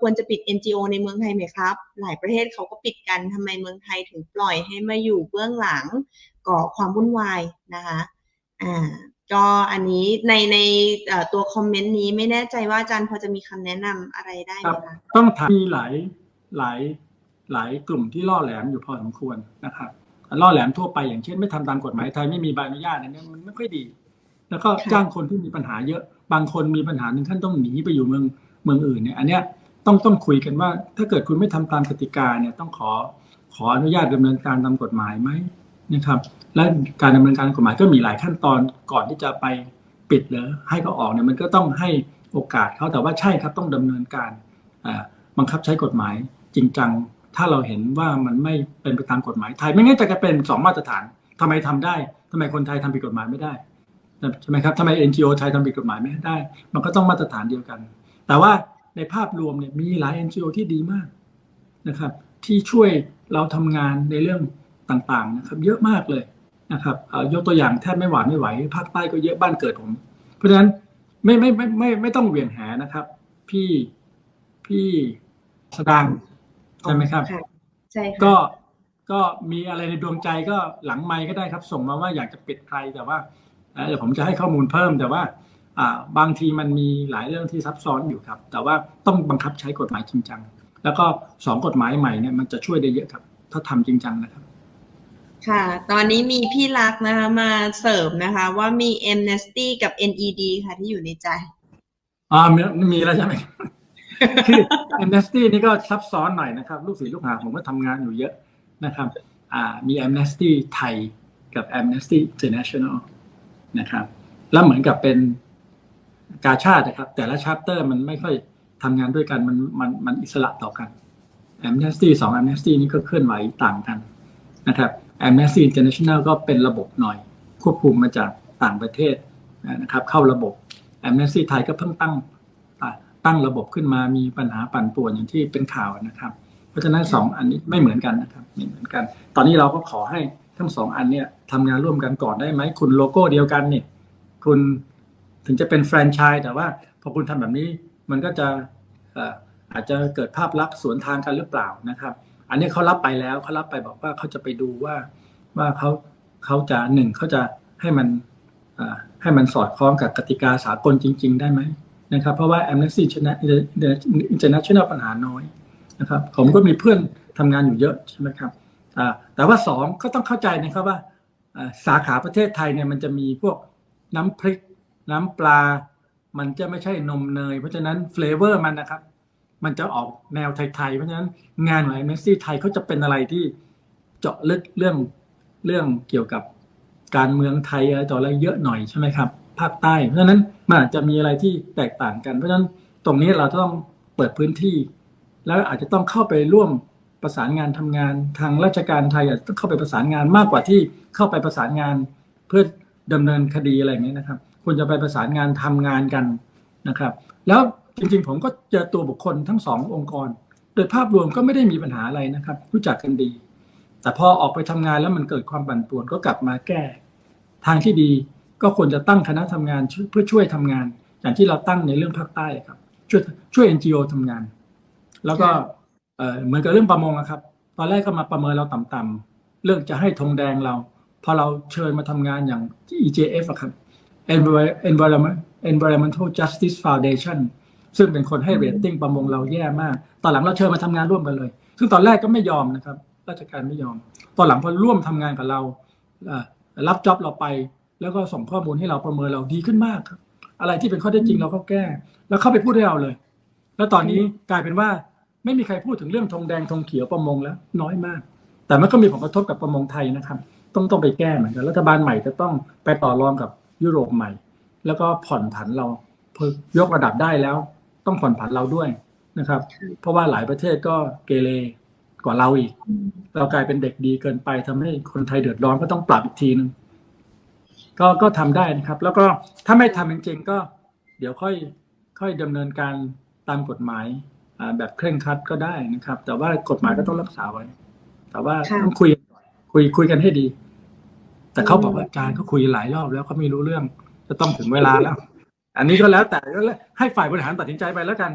ควรจะปิด NGO ในเมืองไทยไหมครับ หลายประเทศเขาก็ปิดกันทำไมเมืองไทยถึงปล่อยให้มาอยู่เบื้องหลังก่อความวุ่นวายนะคะอ่าก็อันนี้ในในตัวคอมเมนต์นี้ไม่แน่ใจว่าอาจารย์พอจะมีคำแนะนำอะไรได้ไหมคะต้องถามมีหลายหลายหลายกลุ่มที่ล่อแหลมอยู่พอสมควรนะครับล่อแหลมทั่วไปอย่างเช่นไม่ทำตามกฎหมายไทยไม่มีใบอนุญาตอันเนี้ยมันไม่ค่อยดี แล้วก็จ้างคนที่มีปัญหาเยอะบางคนมีปัญหาถึงขั้นต้องหนีไปอยู่เมืองเมืองอื่นเนี่ย อันเนี้ย ต้องต้องคุยกันว่า ถ้าเกิดคุณไม่ทำตามกติกาเนี่ยต้องขอขออนุญาตดำเนินการตามกฎหมายไหมนะครับ และการดำเนินการตามกฎหมายก็มีหลายขั้นตอนก่อนที่จะไปปิดหรือให้เขาออกเนี่ยมันก็ต้องให้โอกาสเขาแต่ว่าใช่ครับต้องดำเนินการบังคับใช้กฎหมายจริงจัง ถ้าเราเห็นว่ามันไม่เป็นไปตามกฎหมายไทย ไม่งั้นจะกลายเป็นสองมาตรฐานทำไมทำได้ทำไมคนไทยทำผิดกฎหมายไม่ได้ใช่ไหมครับทำไม NGO ไทยทำผิดกฎหมายไม่ได้ มันก็ต้องมาตรฐานเดียวกัน แต่ว่า ในภาพรวมเนี่ยมีหลาย NGO ที่ดีมากนะครับ ที่ช่วยเราทำงานในเรื่องต่างๆนะครับ เยอะมากเลยนะครับเอ่อยกตัวอย่างแทบไม่หวานไม่ไหวภาคใต้ก็เยอะบ้านเกิดผม เพราะฉะนั้นไม่ไม่ไม่ไม่ไม่ต้องเหวี่ยงแหนะครับ พี่พี่สดางใช่ไหมครับค่ะใช่ค่ะก็ก็มีอะไรในดวงใจก็หลังไมค์ก็ได้ครับ ส่งมาว่าอยากจะปิดใครแต่ว่าเอ่อเดี๋ยวผมจะให้ข้อมูลเพิ่มแต่ว่าอ่า บางทีมันมีหลายเรื่องที่ซับซ้อนอยู่ครับ แต่ว่าต้องบังคับใช้กฎหมายจริงจัง แล้วก็สองกฎหมายใหม่เนี่ยมันจะช่วยได้เยอะครับ ถ้าทำจริงจังนะครับ ค่ะ ตอนนี้มีพี่รักนะคะมาเสริมนะคะ ว่ามี Amnesty กับ NED ค่ะที่อยู่ในใจอ่ามีมีแล้วใช่ไหมคือ Amnesty นี่ก็ซับซ้อนหน่อยนะครับ ลูกศิษย์ลูกหาผมก็ทำงานอยู่เยอะนะครับอ่ามี Amnesty ไทยกับ Amnesty International นะครับ แล้วเหมือนกับเป็น กาชาตินะครับ แต่ละชัปเตอร์มันไม่ค่อยทำงานด้วยกันมันมันมันอิสระต่อกัน Amnesty สอง Amnesty นี่ก็เคลื่อนไหวต่างกันนะครับ Amnesty International ก็เป็นระบบหน่อย ควบคุมมาจากต่างประเทศนะครับ เข้าระบบ Amnesty ไทยก็เพิ่งตั้งตั้งระบบขึ้นมามีปัญหาปั่นป่วนอย่างที่เป็นข่าวนะครับ เพราะฉะนั้นสองอันนี้ไม่เหมือนกันนะครับไม่เหมือนกัน ตอนนี้เราก็ขอให้ทั้งสองอันเนี่ยทำงานร่วมกันก่อนได้ไหมคุณโลโก้เดียวกันเนี่ยคุณ ถึงจะเป็นแฟรนไชส์แต่ว่าพอคุณทำแบบนี้มันก็จะอาจจะเกิดภาพลักษณ์สวนทางกันหรือเปล่านะครับ อันนี้เขารับไปแล้วเขารับไปบอกว่าเขาจะไปดูว่าว่าเขาเขาจะหนึ่งเขาจะให้มันให้มันสอดคล้องกับกติกาสากลจริง ๆ ได้ไหมนะครับ เพราะว่า Amnesty International ปัญหาน้อยนะครับ ผมก็มีเพื่อนทำงานอยู่เยอะใช่ไหมครับแต่ว่าสองก็ต้องเข้าใจนะครับว่าอ่าสาขาประเทศไทยเนี่ยมันจะมีพวกน้ำพริก น้ำปลา มันจะไม่ใช่นมเนย เพราะฉะนั้นเฟลเวอร์มันนะครับ มันจะออกแนวไทยๆ เพราะฉะนั้นงานของเมสซี่ไทยเขาจะเป็นอะไรที่เจาะลึกเรื่องเรื่องเกี่ยวกับการเมืองไทยอะไรต่ออะไรเยอะหน่อยใช่ไหมครับภาคใต้ เพราะฉะนั้นมันอาจจะมีอะไรที่แตกต่างกัน เพราะฉะนั้นตรงนี้เราต้องเปิดพื้นที่ แล้วอาจจะต้องเข้าไปร่วมประสานงานทำงานทางราชการไทยอาจจะต้องเข้าไปประสานงานมากกว่าที่เข้าไปประสานงานเพื่อดำเนินคดีอะไรอย่างนี้ยนะครับ ควรจะไปประสานงานทำงานกันนะครับ แล้วจริงๆ ผมก็เจอตัวบุคคลทั้งสององค์กร โดยภาพรวมก็ไม่ได้มีปัญหาอะไรนะครับ รู้จักกันดี แต่พอออกไปทำงานแล้วมันเกิดความปั่นป่วนก็กลับมาแก้ ทางที่ดีก็ควรจะตั้งคณะทำงานช่วยเพื่อช่วยทำงาน อย่างที่เราตั้งในเรื่องภาคใต้ครับ ช่วยช่วย NGO ทำงาน แล้วก็เอ่อเหมือนกับเรื่องประมงนะครับ ตอนแรกก็มาประเมินเราต่ำๆเรื่องจะให้ธงแดงเรา พอเราเชิญมาทำงานอย่างที่ EJF อะครับ Envi- Environment Environmental Justice Foundation ซึ่งเป็นคนให้เรตติ้งประมงเราแย่มาก ตอนหลังเราเชิญมาทำงานร่วมกันเลย ซึ่งตอนแรกก็ไม่ยอมนะครับ ราชการไม่ยอม ตอนหลังพอร่วมทำงานกับเราเอ่อรับจ็อบเราไป แล้วก็ส่งข้อมูลให้เราประเมินเราดีขึ้นมากครับ อะไรที่เป็นข้อเท็จจริงเราก็แก้ แล้วเข้าไปพูดให้เราเลย แล้วตอนนี้กลายเป็นว่าไม่มีใครพูดถึงเรื่องธงแดงธงเขียวประมงแล้ว น้อยมาก แต่มันก็มีผลกระทบกับประมงไทยนะครับ ต้องต้องไปแก้เหมือนกัน รัฐบาลใหม่จะต้องไปต่อรองกับ ยุโรปใหม่ แล้วก็ผ่อนผันเราเพื่อยกระดับได้แล้ว ต้องผ่อนผันเราด้วยนะครับ เพราะว่าหลายประเทศก็เกเรกว่าเราอีก เรากลายเป็นเด็กดีเกินไปทำให้คนไทยเดือดร้อนก็ต้องปรับอีกทีนึงก็ก็ทำได้นะครับ แล้วก็ถ้าไม่ทำจริงๆก็ เดี๋ยวค่อยค่อยดำเนินการตามกฎหมายอ่าแบบเคร่งครัดก็ได้นะครับ แต่ว่ากฎหมายก็ต้องรักษาไว้ แต่ว่าค่ะต้องคุยกันก่อนคุยคุยกันให้ดี แต่เขาบอกว่าอาจารย์เขาคุยหลายรอบแล้วเขาไม่รู้เรื่อง จะต้องถึงเวลาแล้ว อันนี้ก็แล้วแต่ให้ฝ่ายบริหารตัดสินใจไปแล้วกัน